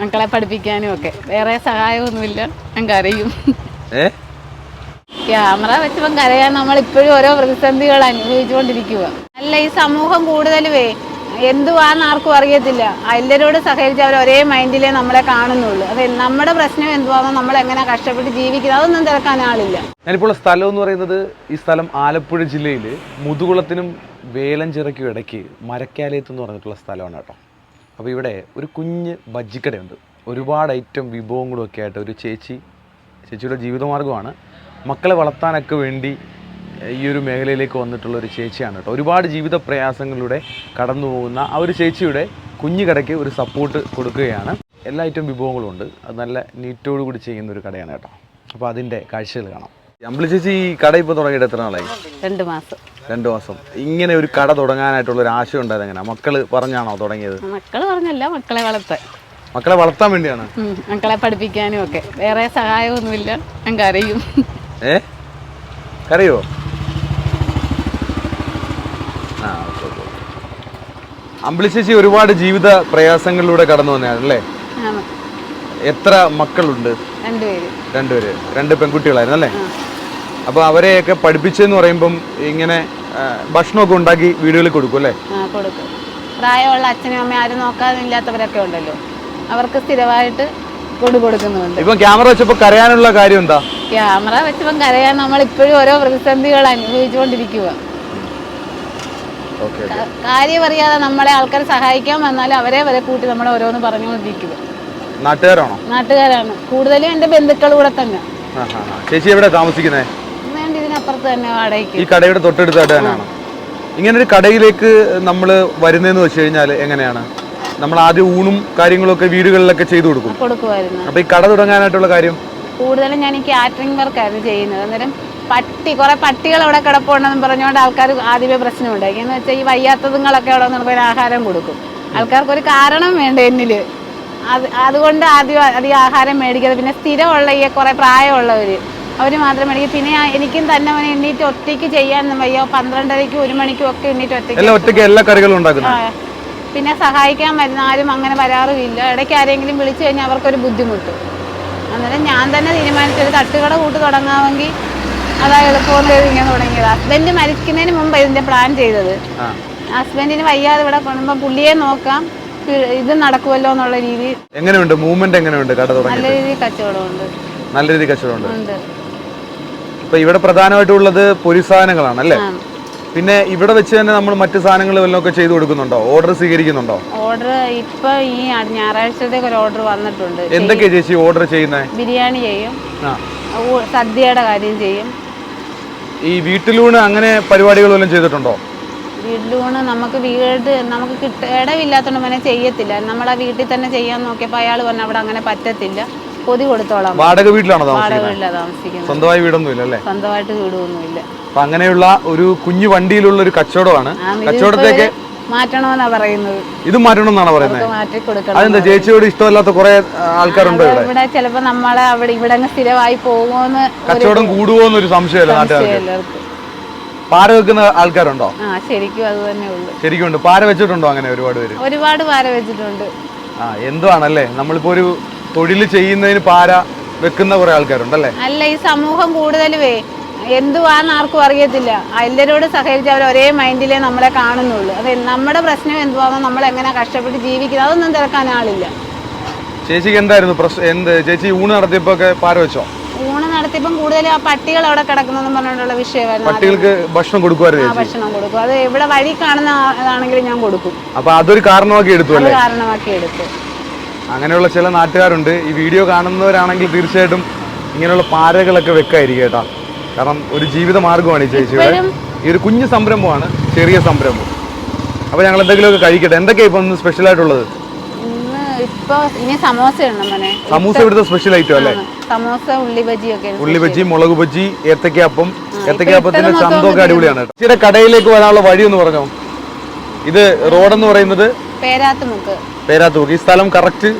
മക്കളെ പഠിപ്പിക്കാനും ഒക്കെ. വേറെ സഹായമൊന്നുമില്ല. ഞാൻ കരയും. ക്യാമറ വെച്ചപ്പം കരയാൻ നമ്മൾ ഇപ്പോഴും ഓരോ പ്രതിസന്ധികൾ അനുഭവിച്ചുകൊണ്ടിരിക്കുക അല്ല ഈ സമൂഹം കൂടുതലുവേ എന്തുവാന്ന് ആർക്കും അറിയത്തില്ല. എല്ലാവരോട് സഹകരിച്ച് അവർ ഒരേ മൈൻഡിലേ നമ്മളെ കാണുന്നുള്ളൂ. അത് നമ്മുടെ പ്രശ്നം എന്തുവാന്ന് നമ്മൾ എങ്ങനെ കഷ്ടപ്പെട്ട് ജീവിക്കുന്നത്? അതൊന്നും തിരക്കാൻ ആളില്ല. ഞാനിപ്പോൾ സ്ഥലം എന്ന് പറയുന്നത് ഈ സ്ഥലം ആലപ്പുഴ ജില്ലയിൽ മുതുകുളത്തിനും വേലഞ്ചിറയ്ക്കും ഇടയ്ക്ക് മരക്കാലയത്ത് എന്ന് പറഞ്ഞിട്ടുള്ള സ്ഥലമാണ് കേട്ടോ. അപ്പോൾ ഇവിടെ ഒരു കുഞ്ഞ് ബജ്ജിക്കടയുണ്ട്. ഒരുപാട് ഐറ്റം വിഭവങ്ങളും ഒക്കെ ആയിട്ട് ഒരു ചേച്ചി ചേച്ചിയുടെ ജീവിതമാർഗമാണ്. മക്കളെ വളർത്താനൊക്കെ വേണ്ടി ഈ ഒരു മേഖലയിലേക്ക് വന്നിട്ടുള്ള ഒരു ചേച്ചിയാണ് കേട്ടോ. ഒരുപാട് ജീവിത പ്രയാസങ്ങളിലൂടെ കടന്നു പോകുന്ന ആ ഒരു ചേച്ചിയുടെ കുഞ്ഞു കടയ്ക്ക് ഒരു സപ്പോർട്ട് കൊടുക്കുകയാണ്. എല്ലാ ഐറ്റം വിഭവങ്ങളും ഉണ്ട്. അത് നല്ല നീറ്റോടു കൂടി ചെയ്യുന്ന ഒരു കടയാണ് കേട്ടോ. അപ്പോൾ അതിന്റെ കാഴ്ചകൾ കാണാം. അമ്പിളി ചേച്ചി ഈ കട ഇപ്പോൾ തുടങ്ങിയിട്ട് എത്ര നാളായി? രണ്ട് മാസം. രണ്ട് മാസം. ഇങ്ങനെ ഒരു കട തുടങ്ങാനായിട്ടുള്ള ഒരു ആശയം ഉണ്ടായത് എങ്ങനെ? മക്കൾ പറഞ്ഞാണോ തുടങ്ങിയത്? മക്കൾ പറഞ്ഞല്ല മക്കളെ വളർത്താൻ. മക്കളെ വളർത്താൻ വേണ്ടിയാണ്. മക്കളെ പഠിപ്പിക്കാനും ഒക്കെ. വേറെ സഹായമൊന്നുമില്ല ഞാൻ കരയും. ഏ? കറിയോ ആ ഓക്കെ ഓക്കെ അമ്പിളി ചേച്ചി ഒരുപാട് ജീവിത പ്രയാസങ്ങളിലൂടെ കടന്നു വന്നതാണ് അല്ലേ? എത്ര മക്കളുണ്ട്? രണ്ടുപേര് രണ്ട് പെൺകുട്ടികളായിരുന്നു അല്ലേ? അപ്പോൾ അവരെയൊക്കെ പഠിപ്പിച്ചെന്ന് പറയുമ്പം ഇങ്ങനെ ഭക്ഷണമൊക്കെ ഉണ്ടാക്കി വീടുകളിൽ കൊടുക്കും അല്ലേ? കൊടുക്കും. പ്രായമുള്ള അച്ഛനും അമ്മയും ആരും നോക്കാനില്ലാത്തവരൊക്കെ ഉണ്ടല്ലോ. അവർക്ക് സ്ഥിരമായിട്ട് കൊണ്ടു കൊടുക്കുന്നുണ്ട്. ഇപ്പം ക്യാമറ വെച്ചപ്പോൾ കരയാനുള്ള കാര്യം എന്താ? ക്യാമറ വെച്ചപ്പം കരയാൻ നമ്മൾ ഇപ്പോഴും ഓരോ പ്രതിസന്ധികൾ അനുഭവിച്ചുകൊണ്ടിരിക്കുക കാര്യം അറിയാതെ നമ്മളെ ആൾക്കാർ സഹായിക്കാൻ വന്നാൽ അവരെ വരെ കൂട്ടി നമ്മളെ ഓരോന്ന് പറഞ്ഞുകൊണ്ടിരിക്കുക നാട്ടുകാരാണോ? നാട്ടുകാരാണ്. കൂടുതലും എന്റെ ബന്ധുക്കൾ കൂടെ തന്നെ. ചേച്ചി എവിടെ താമസിക്കുന്നത് തന്നെ വാടകയ്ക്ക്. ഈ കടയുടെ തൊട്ടടുത്തായിട്ട് തന്നെയാണ് ഇങ്ങനെ ഒരു കടയിലേക്ക് നമ്മൾ വരുന്നതെന്ന് വെച്ച് കഴിഞ്ഞാൽ എങ്ങനെയാണ്? നമ്മൾ ആദ്യം ഊണും കാര്യങ്ങളൊക്കെ വീടുകളിലൊക്കെ ചെയ്തു കൊടുക്കും. കൊടുക്കുമായിരുന്നു. അപ്പൊ ഈ കട തുടങ്ങാനായിട്ടുള്ള കാര്യം? കൂടുതലും ഞാൻ ഈ കാറ്ററിംഗ് വർക്കായിരുന്നു ചെയ്യുന്നത്. അന്നേരം പട്ടി കുറെ പട്ടികൾ അവിടെ കിടപ്പുണ്ടെന്ന് പറഞ്ഞുകൊണ്ട് ആൾക്കാർ ആദ്യമേ പ്രശ്നമുണ്ടാക്കി എന്ന് വെച്ചാൽ ഈ വയ്യാത്തതുങ്ങളൊക്കെ അവിടെ നിന്ന് ആഹാരം കൊടുക്കും. ആൾക്കാർക്ക് ഒരു കാരണം വേണ്ട എന്നിൽ? അത് അതുകൊണ്ട് ആദ്യം അധികം ആഹാരം മേടിക്കാതെ പിന്നെ സ്ഥിരമുള്ള ഈ കുറെ പ്രായമുള്ളവർ അവർ മാത്രം മേടിക്കും പിന്നെ എനിക്കും തന്നെ അവനെ എണ്ണീറ്റ് ഒറ്റയ്ക്ക് ചെയ്യാൻ വയ്യ. പന്ത്രണ്ടരയ്ക്കും ഒരു മണിക്കും ഒക്കെ എണ്ണീറ്റ് ഒറ്റയ്ക്ക് ഒറ്റയ്ക്ക് എല്ലാ കറികളും ഉണ്ടാക്കുന്നത് പിന്നെ സഹായിക്കാൻ വരുന്ന ആരും അങ്ങനെ വരാറുമില്ല. ഇടയ്ക്ക് ആരെങ്കിലും വിളിച്ചു കഴിഞ്ഞാൽ അവർക്കൊരു ബുദ്ധിമുട്ട്. അന്നേരം ഞാൻ തന്നെ തീരുമാനിച്ചൊരു തട്ടുകട കൂട്ട് തുടങ്ങാമെങ്കിൽ അതാ എളുപ്പമെന്ന് ഇങ്ങനെ തുടങ്ങിയത്. ഹസ്ബൻഡ് മരിക്കുന്നതിന് മുമ്പ് ഇതിന്റെ പ്ലാൻ ചെയ്തത്. ഹസ്ബൻഡിന് വയ്യാതെ ഇവിടെ കൊണ്ടുമ്പോൾ പുള്ളിയെ നോക്കാം. ഇത് നടക്കുമല്ലോ എന്നുള്ള രീതി എങ്ങനെയുണ്ട്? മൂവ്മെന്റ് എങ്ങനെയുണ്ട്? കട നല്ല രീതി രീതിയിൽ കച്ചവടമുണ്ട്. നല്ല രീതിയിൽ കച്ചവടമുണ്ട്. ഇപ്പൊ ഇവിടെ പ്രധാനമായിട്ടുള്ളത് പൊരി സാധനങ്ങളാണ് അല്ലേ? പിന്നെ ഇവിടെ വെച്ച് തന്നെ നമ്മൾ മറ്റു സാധനങ്ങൾ വല്ലതും ഒക്കെ ചെയ്തു കൊടുക്കുന്നുണ്ടോ? ഓർഡർ സ്വീകരിക്കുന്നുണ്ടോ? ഓർഡർ ഇപ്പൊ ഈ ഞായറാഴ്ചത്തേക്ക് ഒരു ഓർഡർ വന്നിട്ടുണ്ട്. എന്തൊക്കെയാ ചേച്ചി ഓർഡർ ചെയ്യുന്നത് ബിരിയാണി ചെയ്യും. സദ്യയുടെ കാര്യം ചെയ്യും. ഈ വീട്ടിലൂണ് അങ്ങനെ പരിപാടികൾ വല്ലതും ചെയ്തിട്ടുണ്ടോ? വീട്ടിലൂണ് നമുക്ക് വീട് നമുക്ക് കിട്ട ഇടവില്ലാത്തതുകൊണ്ട് പിന്നെ ചെയ്യത്തില്ല. നമ്മളാ വീട്ടിൽ തന്നെ ചെയ്യാൻ നോക്കിയപ്പോൾ അയാൾ പറഞ്ഞു അവിടെ അങ്ങനെ പറ്റത്തില്ല. പൊതി കൊടുത്തോളാം. വാടക വീട്ടിലാണോ താമസിക്കുന്നത്? സ്വന്തമായി വീടൊന്നും ഇല്ല അല്ലേ? സ്വന്തമായിട്ട് വീടൊന്നുമില്ല അപ്പൊ അങ്ങനെയുള്ള ഒരു കുഞ്ഞു വണ്ടിയിലുള്ള ഒരു കച്ചവടമാണ്. കച്ചവടത്തേക്ക് മാറ്റണമെന്നാ പറയുന്നത്. ഇത് മാറ്റണം എന്നാണ് പറയുന്നത്? അതെന്താ ചേച്ചിയോട് ഇഷ്ടമല്ലാത്ത കുറെ ആൾക്കാരുണ്ടോ ഇവിടെ? ഇവിടെ ചിലപ്പോ നമ്മളെ അവിടെ ഇവിടെ സ്ഥിരമായി പോകുമോന്ന് കച്ചവടം കൂടുവോന്ന് ഒരു സംശയമല്ല നാട്ടുകാർക്ക്. പാര വെക്കുന്ന ആൾക്കാരുണ്ടോ? ആ ശരിക്കും അത് തന്നെ ഉള്ളു. ശരിക്കും ഉണ്ട് പാര വെച്ചിട്ടുണ്ടോ അങ്ങനെ ഒരുപാട് പേര്? ഒരുപാട് പാര വെച്ചിട്ടുണ്ട്. ആ എന്തോ ആണല്ലേ നമ്മളിപ്പോ ഒരു തൊഴിൽ ചെയ്യുന്നതിന് പാര വെക്കുന്ന കുറെ ആൾക്കാരുണ്ടല്ലേ? അല്ല ഈ സമൂഹം കൂടുതലുവേ എന്തുവാന്ന് ആർക്കും അറിയത്തില്ല. എല്ലാവരോട് സഹകരിച്ച് അവർ ഒരേ മൈൻഡിലേ നമ്മളെ കാണുന്നുള്ളൂ. അത് നമ്മുടെ പ്രശ്നം എന്തുവാന്നോ നമ്മൾ എങ്ങനെ കഷ്ടപ്പെട്ട് ജീവിക്കുന്നത്? അതൊന്നും തിരക്കാൻ ആളില്ല. ചേച്ചിക്ക് എന്തായിരുന്നു പ്രശ്നം? എന്ത്? ചേച്ചി ഊണ് നടത്തിയപ്പോ ഒക്കെ പാര വെച്ചോ? ഊണ് നടത്തിയപ്പം കൂടുതലും ആ പട്ടികൾ അവിടെ കിടക്കുന്നെന്നും പറഞ്ഞിട്ടുള്ള വിഷയമായിരുന്നു. പട്ടികൾക്ക് ഭക്ഷണം കൊടുക്കുമായിരുന്നു ആ ഭക്ഷണം കൊടുക്കും. അത് എവിടെ വഴി കാണുന്ന ആണെങ്കിലും ഞാൻ കൊടുക്കും. അപ്പൊ അതൊരു കാരണമാക്കി എടുത്തു അത് കാരണമാക്കി എടുത്തു. അങ്ങനെയുള്ള ചില നാട്ടുകാരുണ്ട്. ഈ വീഡിയോ കാണുന്നവരാണെങ്കിൽ തീർച്ചയായിട്ടും ഇങ്ങനെയുള്ള പാരകളൊക്കെ വെക്കായിരിക്കും കേട്ടാ. കാരണം ഒരു ജീവിത മാർഗമാണ് ഈ ചേച്ചിയുടെ. ഈ ഒരു കുഞ്ഞു സംരംഭമാണ് ചെറിയ സംരംഭം. അപ്പൊ ഞങ്ങൾ എന്തെങ്കിലുമൊക്കെ കഴിക്കട്ടെ? എന്തൊക്കെയാ ഇപ്പൊ സ്പെഷ്യൽ ആയിട്ടുള്ളത് സമോസ ഇവിടുത്തെ സ്പെഷ്യൽ ഐറ്റം അല്ലേ? സമോസ ഉള്ളി ഒക്കെ ഉള്ളി ബജി മുളക് ബജി ഏത്തക്കയപ്പം. ഏത്തക്കയപ്പത്തിന്റെ ഇട്ടത് ചന്തമൊക്കെ അടിപൊളിയാണ്. ചില ചേച്ചിയുടെ കടയിലേക്ക് വരാനുള്ള വഴി എന്ന് പറഞ്ഞോ? ഇത് റോഡെന്ന് പറയുന്നത് പേരാത്തുമുക്ക്. പേരാത്തൂർ ഈ സ്ഥലം കറക്റ്റ്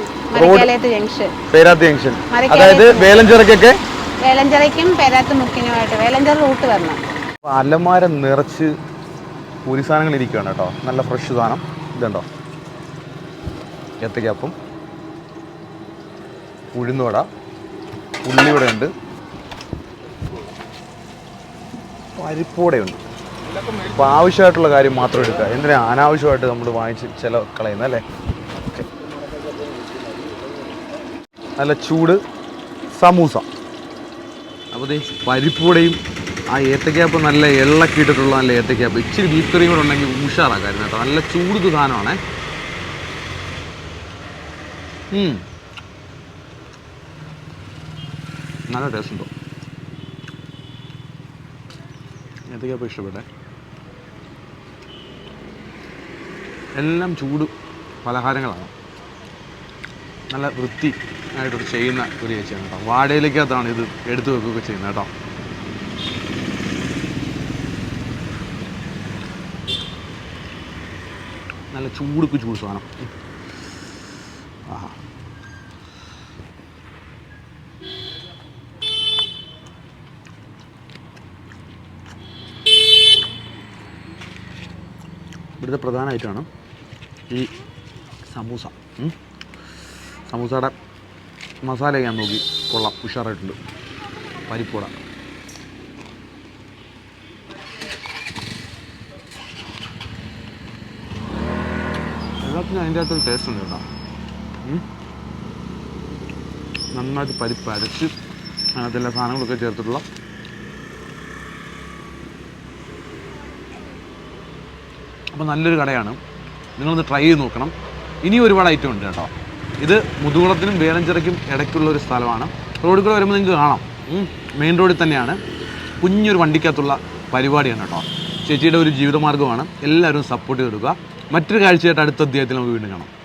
ജംഗ്ഷൻ. പേരാത്ത് ജംഗ്ഷൻ. അതായത് വേലഞ്ചിറക്കൊക്കെ? വേലഞ്ചിറയ്ക്കും പേരാത്തുമുക്കിനുമായിട്ട് വേലഞ്ചിറ റൂട്ട് വരണം. അലമാര നിറച്ച് പൂരി സാധനങ്ങൾ ഇരിക്കുകയാണ് കേട്ടോ. നല്ല ഫ്രഷ് സാധനം. ഇതുണ്ടോ? ഏത്തക്കപ്പം ഉഴുന്നുവട. ഉള്ളിവട ഉണ്ട് പരിപ്പൂടയുണ്ട് അപ്പോൾ ആവശ്യമായിട്ടുള്ള കാര്യം മാത്രം എടുക്കുക. എന്തിനാ? അനാവശ്യമായിട്ട് നമ്മൾ വാങ്ങിച്ച് ചില കളയുന്നത് അല്ലേ നല്ല ചൂട് സമൂസ. അപ്പോൾ പരിപ്പൂടയും ആ ഏത്തക്കാപ്പ് നല്ല എള്ളക്കിട്ടിട്ടുള്ള നല്ല ഏത്തക്കാപ്പ് ഇച്ചിരി ബീഫ് കറിയും കൂടെ ഉണ്ടെങ്കിൽ ഉഷാറാക്കായിരുന്നു കേട്ടോ. നല്ല ചൂട് സാധനമാണേ. നല്ല ടേസ്റ്റ് ഉണ്ടോ? ഏത്തക്കാപ്പ് ഇഷ്ടപ്പെട്ടെ? എല്ലാം ചൂട് പലഹാരങ്ങളാണ്. നല്ല വൃത്തി ആയിട്ട് ചെയ്യുന്ന ഒരു ചേച്ചിയാണ് കേട്ടോ. വാടയിലേക്കകത്താണ് ഇത് എടുത്തു വെക്കുകയൊക്കെ ചെയ്യുന്നത് കേട്ടോ. നല്ല ചൂടുക്ക് ചൂട് സാധനം. ഇവിടുത്തെ പ്രധാനമായിട്ടാണ് ഈ സമൂസ. സമൂസയുടെ മസാല ഞാൻ നോക്കി. കൊള്ളാം ഉഷാറായിട്ടുണ്ട്. പരിപ്പൂട എല്ലാത്തിനും അതിന്റെ അകത്തൊരു ടേസ്റ്റ് ഉണ്ട് കേട്ടോ. നന്നായിട്ട് പരിപ്പ് അരച്ച് അതിലെ സാധനങ്ങളൊക്കെ ചേർത്തിട്ടുള്ള അപ്പോൾ നല്ലൊരു കടയാണ്. നിങ്ങളൊന്ന് ട്രൈ ചെയ്ത് നോക്കണം. ഇനി ഒരുപാട് ഐറ്റം ഉണ്ട് കേട്ടോ. ഇത് മുതുകുളത്തിനും വേലഞ്ചിറയ്ക്കും ഇടയ്ക്കുള്ള ഒരു സ്ഥലമാണ്. റോഡിൽ കൂടെ വരുമ്പോൾ നിങ്ങൾക്ക് കാണാം. മെയിൻ റോഡിൽ തന്നെയാണ്. കുഞ്ഞൊരു വണ്ടിക്കകത്തുള്ള പരിപാടിയാണ് കേട്ടോ. ചേച്ചിയുടെ ഒരു ജീവിതമാർഗമാണ്. എല്ലാവരും സപ്പോർട്ട് ചെയ്ത് കൊടുക്കുക. മറ്റൊരു കാഴ്ചയായിട്ട് അടുത്ത അധ്യായത്തിൽ നമുക്ക് വീണ്ടും കാണാം.